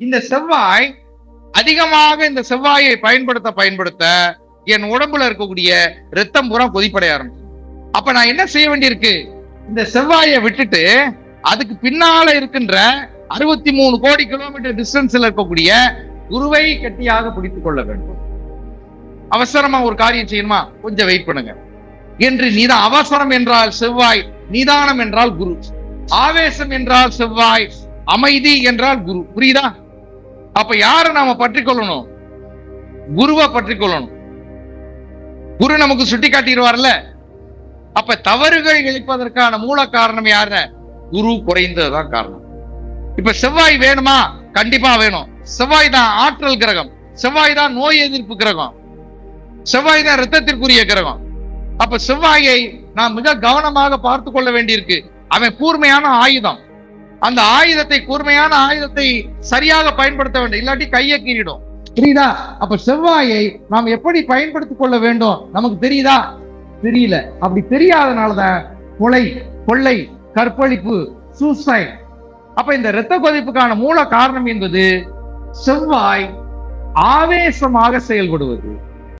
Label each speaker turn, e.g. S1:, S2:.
S1: இந்த செவ்வாய் அதிகமாக இந்த செவ்வாயை பயன்படுத்த பயன்படுத்த என் உடம்புல இருக்கக்கூடிய ரத்தம் பூரா கொதிப்படைய ஆரம்பிச்சு அப்ப நான் என்ன செய்ய வேண்டியிருக்கு? இந்த செவ்வாயை விட்டுட்டு அதுக்கு பின்னால இருக்கின்ற அறுபத்தி மூணு கோடி கிலோமீட்டர் டிஸ்டன்ஸ்ல இருக்கக்கூடிய குருவை கட்டியாக பிடித்துக் கொள்ள வேண்டும். அவசரமா ஒரு காரியம் செய்யணுமா? கொஞ்சம் வெயிட் பண்ணுங்க. என்று நீதான் அவசரம் என்றால் செவ்வாய் நிதானம் என்றால் குரு. ஆவேசம் என்றால் செவ்வாய் அமைதி என்றால் குரு. புரியுதா? அப்ப யாரை நாம பற்றி கொள்ளணும் குருவை பற்றி கொள்ளணும் குரு நமக்கு சுட்டி காட்டிடுவார்ல அப்ப தவறுகள் இழிப்பதற்கான மூல காரணம் யாரு குரு குறைந்ததுதான் காரணம். இப்ப செவ்வாய் வேணுமா? கண்டிப்பா வேணும். செவ்வாய் தான் ஆற்றல் கிரகம். செவ்வாய் தான் நோய் எதிர்ப்பு கிரகம். செவ்வாய் தான் ரத்தத்திற்குரிய கிரகம். அப்ப செவ்வாயை நாம் மிக கவனமாக பார்த்து கொள்ள வேண்டியிருக்கு. அவன் கூர்மையான ஆயுதம். அந்த ஆயுதத்தை கூர்மையான ஆயுதத்தை சரியாக பயன்படுத்த வேண்டும். இல்லாட்டி கையை கீறிடும். புரியுதா? அப்ப செவ்வாயை நாம் எப்படி பயன்படுத்திக் கொள்ள வேண்டும்? நமக்கு தெரியுதா? தெரியல. அப்படி தெரியாதனாலதான் கொலை கொள்ளை கற்பழிப்பு சூசைட் அப்ப இந்த இரத்த கொதிப்புக்கான மூல காரணம் என்பது செவ்வாய் ஆவேசமாக செயல்படுவது.